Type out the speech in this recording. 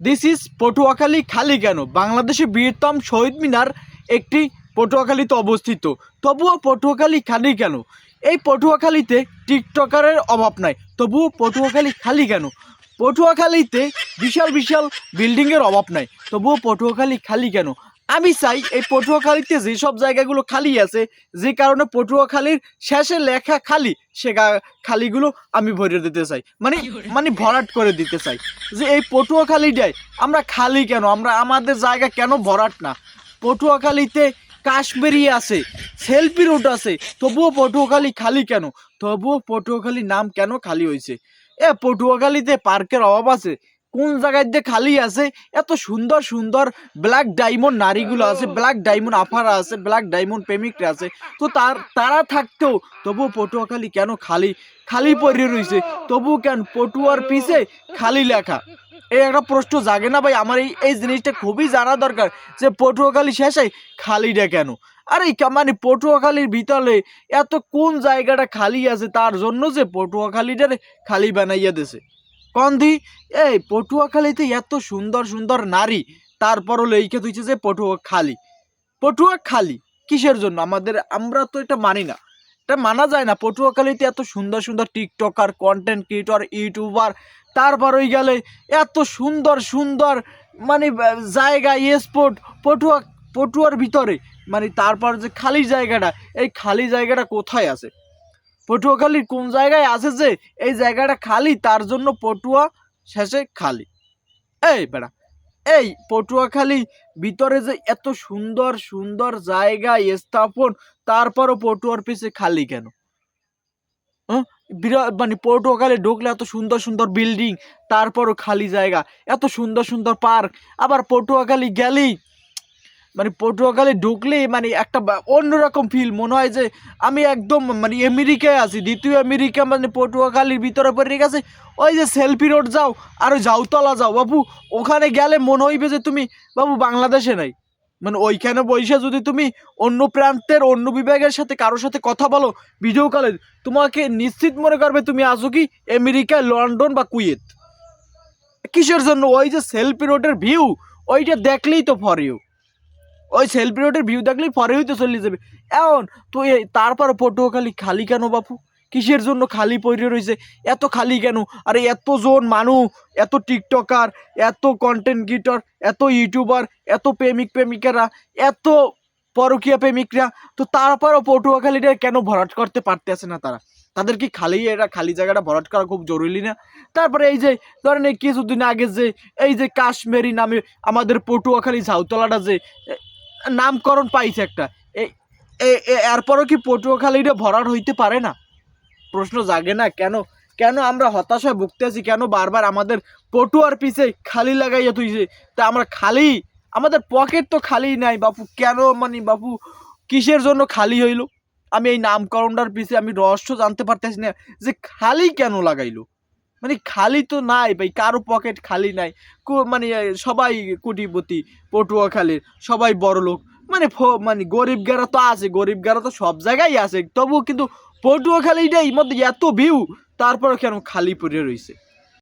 This is Patuakhali খালি কেন? বাংলাদেশের বৃহত্তম শহীদ মিনার একটি পটুয়াখালীতে অবস্থিত। তবুও পটুয়াখালী খালি কেন? এই পটুয়াখালীতে টিকটকারের অভাব নাই। তবুও পটুয়াখালী খালি কেন? পটুয়াখালীতে বিশাল বিশাল বিল্ডিংয়ের অভাব নাই। তবুও পটুয়াখালী খালি কেন? আমি চাই এই পটুয়াখালীতে যেসব জায়গাগুলো খালি আছে, যে কারণে পটুয়াখালীর শেষে লেখা খালি, সে খালিগুলো আমি ভরে দিতে চাই। মানে মানে ভরাট করে দিতে চাই। যে এই পটুয়াখালীটাই আমরা খালি কেন? আমরা আমাদের জায়গা কেন ভরাট না? পটুয়াখালীতে কাশ্মীরি আছে, সেলফি রুট আছে, তবুও পটুয়াখালী খালি কেন? তবুও পটুয়াখালী নাম কেন খালি হয়েছে? এ, পটুয়াখালীতে পার্কের অভাব আছে কোন জায়গায় দিয়ে খালি আছে, এত সুন্দর সুন্দর ব্ল্যাক ডায়মন্ড নারীগুলো আছে ব্ল্যাক ডায়মন্ড আফারা আছে ব্ল্যাক ডায়মন্ড প্রেমিকরা আছে। তো তার, তারা থাকতেও তবুও পটুয়াখালী কেন খালি? খালি পড়ে রয়েছে তবুও কেন পটুয়ার পিছে খালি লেখা? এই একটা প্রশ্ন জাগে না ভাই? আমার এই এই জিনিসটা খুবই জানা দরকার যে পটুয়াখালী শেষে খালিটা কেন? আরে মানে পটুয়াখালীর ভিতরে এত কোন জায়গাটা খালি আছে তার জন্য যে পটুয়াখালীটারে খালি বানাইয়া দিছে। কন্দি এই পটুয়াখালীতে এত সুন্দর সুন্দর নারী, তারপরও লেখে তুইছে যে পটুয়া খালি পটুয়া খালি কিসের জন্য? আমাদের, আমরা তো এটা মানি না। এটা মানা যায় না। পটুয়াখালীতে এত সুন্দর সুন্দর টিকটকার কন্টেন্ট ক্রিয়েটর ইউটিউবার তারপর ওই গেলে এত সুন্দর সুন্দর মানে জায়গা স্পোর্ট পটুয়া, পটুয়ার ভিতরে। মানে তারপর যে খালি জায়গাটা, এই খালি জায়গাটা কোথায় আছে? পটুয়াখালীর কোন জায়গায় আছে যে এই জায়গাটা খালি, তার জন্য পটুয়া শেষে খালি এই বেড়া, এই পটুয়াখালী ভিতরে যে এত সুন্দর সুন্দর জায়গা স্থাপন, তারপরও পটুয়ার পিছে খালি কেন? বিরাট মানে পটুয়াখালী ঢুকলে এত সুন্দর সুন্দর বিল্ডিং তারপরও খালি জায়গা, এত সুন্দর সুন্দর পার্ক আবার পটুয়াখালী গেলেই মানে পটুয়াখালী ঢুকলেই মানে একটা অন্যরকম ফিল মনে হয় যে আমি একদম মানে আমেরিকায় আছি, দ্বিতীয় আমেরিকা মানে পটুয়াখালীর ভিতরে পড়ে গেছে। ওই যে সেলফি রোড যাও, আর জাউতলা যাও। বাবু ওখানে গেলে মনে হইবে যে তুমি বাবু বাংলাদেশে নাই। মানে ওইখানে বসে যদি তুমি অন্য প্রান্তের, অন্য বিভাগের সাথে কারোর সাথে কথা বলো ভিডিও কলে তোমাকে নিশ্চিত মনে করবে তুমি আসো কি আমেরিকা লন্ডন বা কুয়েত। কিসের জন্য? ওই যে সেলফি রোডের ভিউ ওইটা দেখলেই তো ফর ইউ ওই সেলফি রোডের ভিউ দেখলেই পরেই তো চলে যাবে। এমন তো এই তারপর পটুয়াখালী খালি কেন বাপু? কিসের জন্য খালি পড়ে রয়েছে এত খালি কেন? আরে এতজন মানুষ, এত টিকটকার, এত কন্টেন্ট ক্রিয়েটর এত ইউটিউবার এত প্রেমিক প্রেমিকারা, এত পরকীয়া প্রেমিকরা, তো তারপরও পটুয়াখালীটা কেন ভরাট করতে পারতেছে না তারা? তাদের কি খালি এটা খালি জায়গাটা ভরাট করা খুব জরুরি না? তারপরে এই যে, ধরেন এই কিছুদিন আগে যে, এই যে কাশ্মীরি নামে আমাদের পটুয়াখালী ঝাউতলাটা যে নামকরণ পাইছে একটা। এরপরও কি পটুয়াখালীটা ভরাট হইতে পারে না? প্রশ্ন জাগে না, কেন কেন আমরা হতাশায় ভুগতে আছি? কেন বারবার আমাদের পটুয়ার পিছে খালি লাগাইয়া তুইছে তা আমরা খালি, আমাদের পকেট তো খালি নাই, বাপু, কেন মানে বাপু, কিসের জন্য খালি হইল? আমি এই নামকরণটার পিছে আমি রহস্য জানতে পারতেছি না যে খালি কেন লাগাইলো? মানে খালি তো নাই ভাই, কারও পকেট খালি নাই। মানে সবাই কোটিপতি পটুয়াখালীর, সবাই বড় লোক মানে মানে গরিব গেরা তো আছে গরিব গেরা তো সব জায়গায় আছে। তবু কিন্তু পটুয়াখালীটাই মধ্যে এত ভিউ তারপরে কেন খালি পড়ে রয়েছে